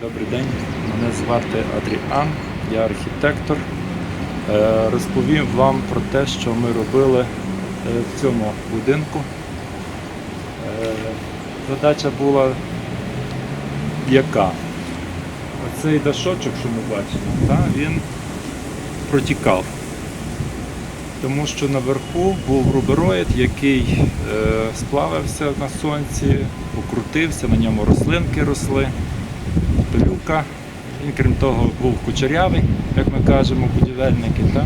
Добрий день, мене звати Адріан, я архітектор. Е, Розповім вам про те, що ми робили е, в цьому будинку. Е, Задача була яка? Оцей дашочок, що ми бачимо, він протікав. Тому що наверху був рубероїд, який сплавився на сонці, покрутився, на ньому рослинки росли пилюка. Він, крім того, був кучерявий, як ми кажемо, будівельники. Так?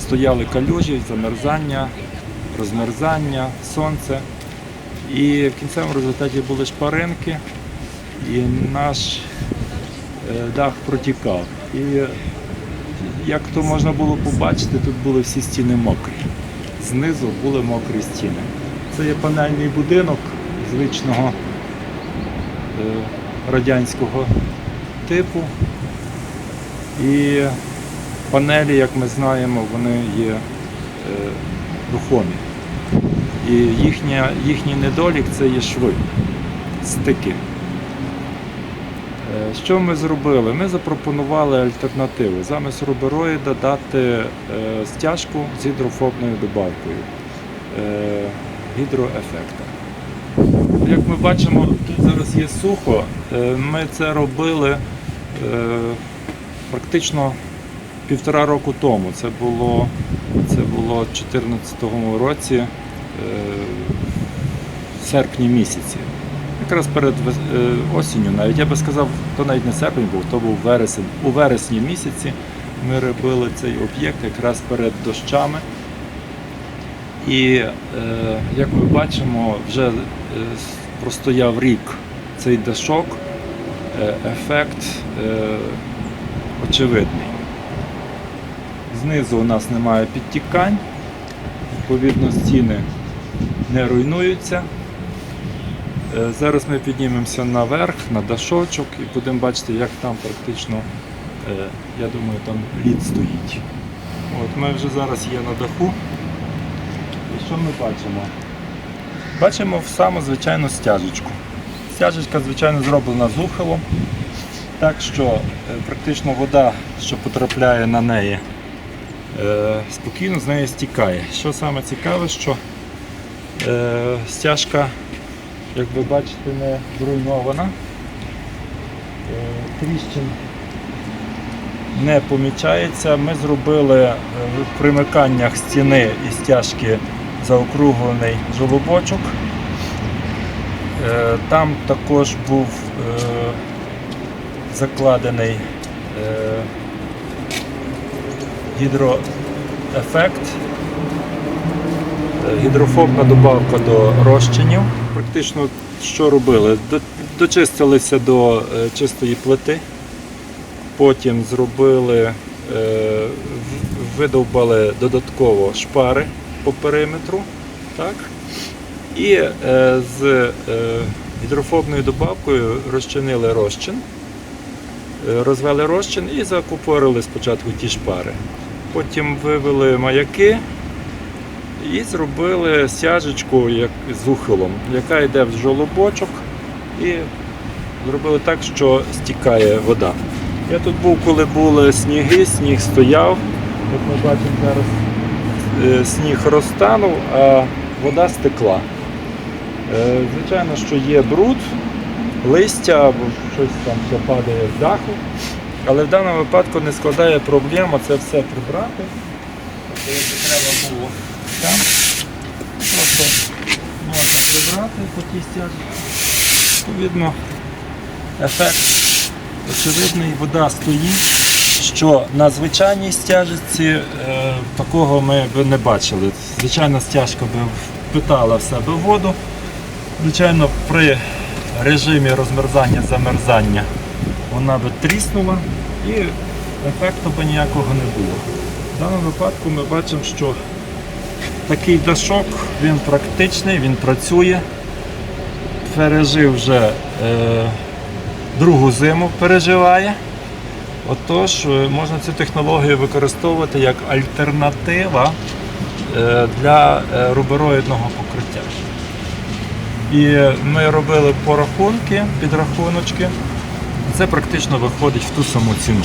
Стояли калюжі, замерзання, розмерзання, сонце. І в кінцевому результаті були шпаринки, і наш е, дах протікав. І як то можна було побачити, тут були всі стіни мокрі. Знизу були мокрі стіни. Це є панельний будинок звичного е, радянського типу. І панелі, як ми знаємо, вони є е, рухомі. І їхня, їхній недолік це є шви, стики. Е, Що ми зробили? Ми запропонували альтернативу. Замість рубероїда дати е, стяжку з гідрофобною добавкою гідроефекта. Як ми бачимо, тут зараз є сухо. Е, Ми це робили е, практично півтора року тому. Це було, це було у 2014 році, е, в серпні місяці. Якраз перед осінню, навіть я би сказав, то навіть не серпень був, то був вересень. У вересні місяці ми робили цей об'єкт якраз перед дощами. І е, як ми бачимо, вже е, простояв рік цей дашок, е, ефект очевидний. Знизу у нас немає підтікань, відповідно, стіни не руйнуються. Зараз ми піднімемося наверх, на дашочок і будемо бачити, як там практично, я думаю, там лід стоїть. От Ми вже зараз є на даху. Що ми бачимо? Бачимо саму звичайну стяжечку. Стяжечка, звичайно, зроблена з ухилом, так що е, практично вода, що потрапляє на неї, е, спокійно з неї стікає. Що саме цікаве, що е, стяжка, як ви бачите, не зруйнована. Тріщин не помічається. Ми зробили в примиканнях стіни і стяжки заокруглений жолобочок. Е, Там також був е, закладений е, гідроефект, гідрофобна добавка до розчинів. Практично що робили? Дочистилися до чистої плити, потім зробили, видовбали додатково шпари по периметру. Так? І е, з е, гідрофобною добавкою розчинили розчин, е, розвели розчин і закупорили спочатку ті шпари. Потім вивели маяки і зробили стяжечку як, з ухилом, яка йде в жолобочок і зробили так, що стікає вода. Я тут був, коли були сніги, сніг стояв. Як ми бачимо зараз сніг розтанув, а вода стекла. Е, Звичайно, що є бруд, листя або щось там ще падає з даху, але в даному випадку не складає проблема це все прибрати. Тобто, якби треба було там, просто можна прибрати по тій стяжці. Відповідно, ефект очевидний, вода стоїть що на звичайній стяжці е, такого ми б не бачили. Звичайна стяжка би впитала в себе воду. Звичайно, при режимі розмерзання замерзання вона би тріснула і ефекту би ніякого не було. В даному випадку ми бачимо, що такий дашок він практичний, він працює, пережив вже е, другу зиму переживає. Отож, е, можна цю технологію використовувати як альтернатива е, для е, рубероїдного покриття. І ми робили порахунки, підрахуночки. Це практично виходить в ту саму ціну.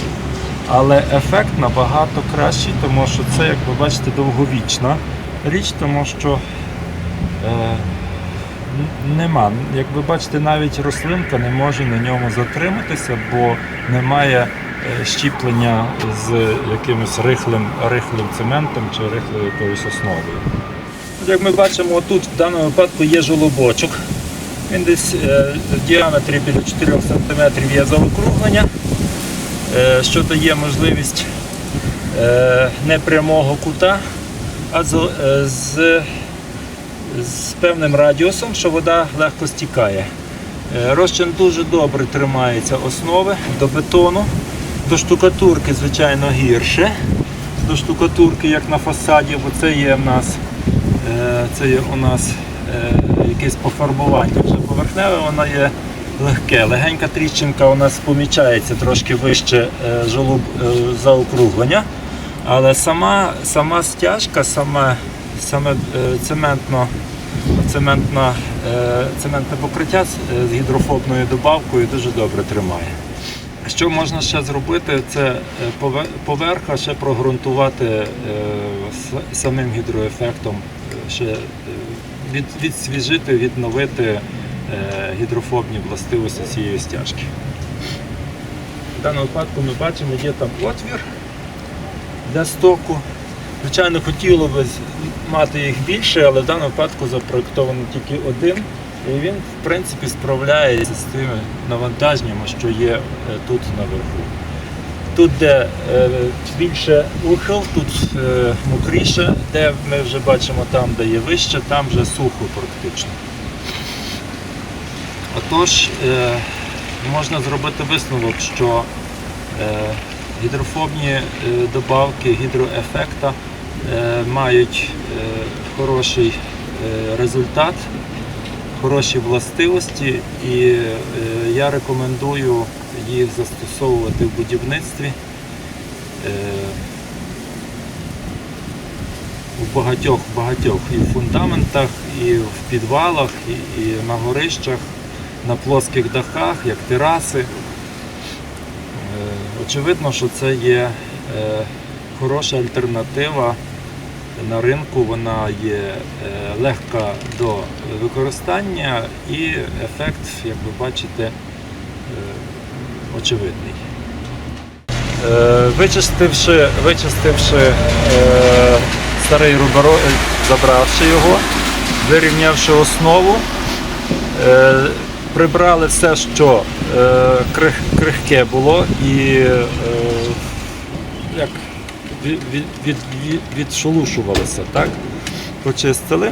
Але ефект набагато кращий, тому що це, як ви бачите, довговічна річ, тому що е, нема. Як ви бачите, навіть рослинка не може на ньому затриматися, бо немає щіплення з якимось рихлим, рихлим цементом чи рихлою якоюсь основою. Як ми бачимо, тут в даному випадку є жолобочок. Він десь е, в діаметрі біля 4 см є заокруглення, е, що дає можливість е, не прямого кута, а з, е, з, з певним радіусом, що вода легко стікає. Е, Розчин дуже добре тримається основи до бетону, до штукатурки, звичайно, гірше. До штукатурки, як на фасаді, бо це є в нас, е, це є у нас е, якесь пофарбування вже поверхневе, воно є легке. Легенька тріщинка у нас помічається трошки вище е, жолоб е, заокруглення. Але сама, сама стяжка, саме, саме цементно, цементна, цементне покриття з гідрофобною добавкою дуже добре тримає. Що можна ще зробити, це е, поверха ще прогрунтувати е, самим гідроефектом, е, ще відсвіжити, відновити гідрофобні властивості цієї стяжки. В даному випадку ми бачимо, є там отвір для стоку. Звичайно, хотіло б мати їх більше, але в даному випадку запроєктовано тільки один. І він, в принципі, справляється з тими навантаженнями, що є е, тут наверху. Тут, де е, більше ухил, тут е, мокріше, де ми вже бачимо там, де є вище, там вже сухо практично. Отож, е, можна зробити висновок, що е, гідрофобні е, добавки гідроефекта е, мають е, хороший е, результат, хороші властивості, і е, я рекомендую їх застосовувати в будівництві. е, У багатьох багатьох і в фундаментах, і в підвалах, і, на горищах, на плоских дахах, як тераси. Е, Очевидно, що це є е, хороша альтернатива на ринку, вона є е, легка до використання і ефект, як ви бачите, е, очевидний. Е, Вичистивши, вичистивши старий руберо, е, забравши його, вирівнявши основу, прибрали все, що крихке було, і як від, від, від, від- відшелушувалося, так? Почистили.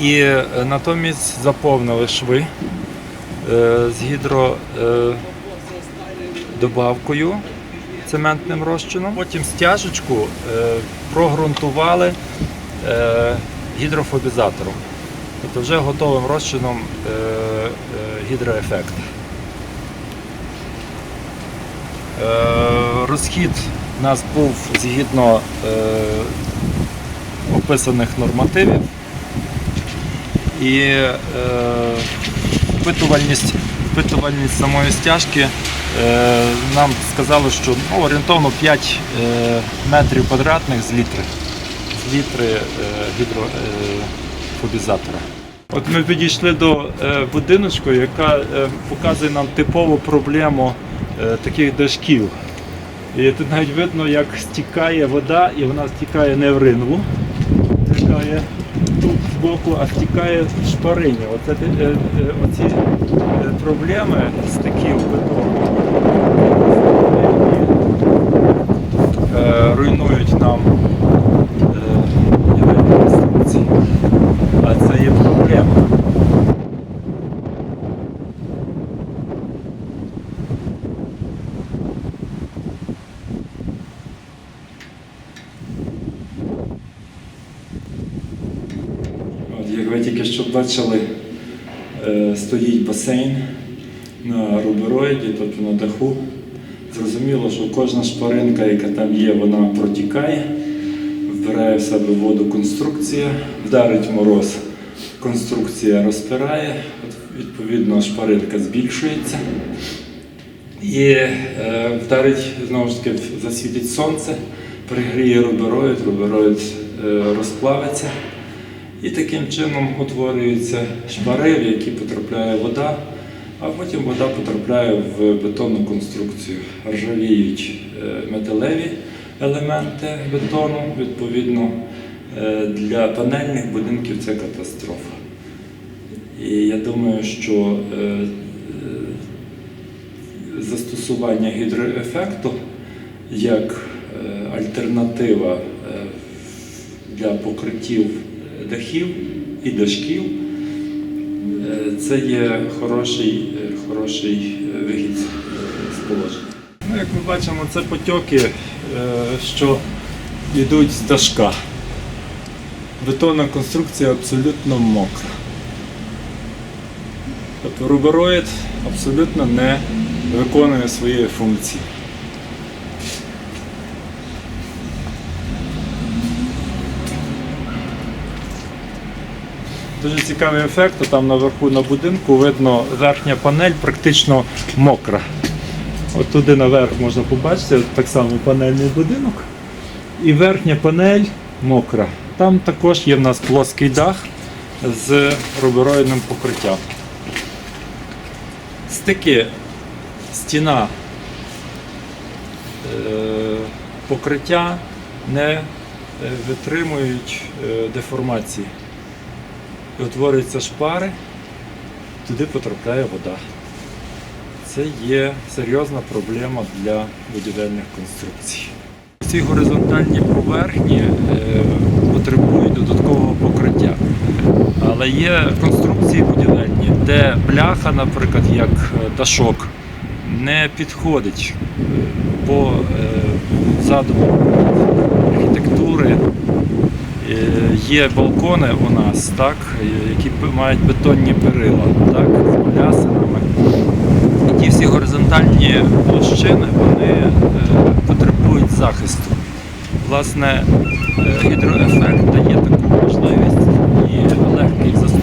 І е, натомість заповнили шви е, з гідро. Е, цементним розчином. Потім стяжечку е, прогрунтували е, гідрофобізатором. Тобто вже готовим розчином е, е, гідроефект. Е, розхід у нас був згідно е, описаних нормативів. І е, впитувальність, впитувальність самої стяжки е, нам сказали, що ну, орієнтовно 5 е, метрів квадратних з літри. З літри е, гідрофобізатора. От ми підійшли до е, будиночку, яка е, показує нам типову проблему е, таких дашків. І тут навіть видно, як стікає вода, і вона стікає не в ринву, стікає тут збоку, а стікає в шпарині. Оце, е, е, оці е, проблеми стиків бетону руйнують нам е, будівельні конструкції. А це є проблема. От, як ви тільки що бачили, е, стоїть басейн на рубероїді, тобто на даху. Зрозуміло, що кожна шпаринка, яка там є, вона протікає, вбирає в себе воду конструкція, вдарить мороз, конструкція розпирає, відповідно шпаринка збільшується. І е, вдарить знову ж таки засвітить сонце, пригріє рубероїд, рубероїд е, розплавиться. І таким чином утворюються шпари, в які потрапляє вода, а потім вода потрапляє в бетонну конструкцію. Ржавіють е, металеві елементи бетону. Відповідно, е, для панельних будинків це катастрофа. І я думаю, що е, застосування гідроефекту як альтернатива для покриттів дахів і дашків, е, це є хороший, е, хороший е, вихід з положення. Ну, як ми бачимо, це потоки, е, що йдуть з дашка. Бетонна конструкція абсолютно мокра. Тобто рубероїд абсолютно не виконує своєї функції. Дуже цікавий ефект, там наверху на будинку видно верхня панель практично мокра. От туди наверх можна побачити, так само панельний будинок. І верхня панель мокра. Там також є в нас плоский дах з рубероїдним покриттям. Стики, стіна, е, покриття не е, витримують е, деформації. Утворюються шпари, туди потрапляє вода. Це є серйозна проблема для будівельних конструкцій. Ці горизонтальні поверхні е, потребують додаткового покриття. Але є конструкції будівельні, де бляха, наприклад, як е, дашок, не підходить е, по е, задуму архітектури. Е, Є балкони у нас, так, е, які мають бетонні перила, так, з балясинами. І ті всі горизонтальні площини вони е, потребують захисту. Власне, гідроефект дає таку можливість і легкий ефект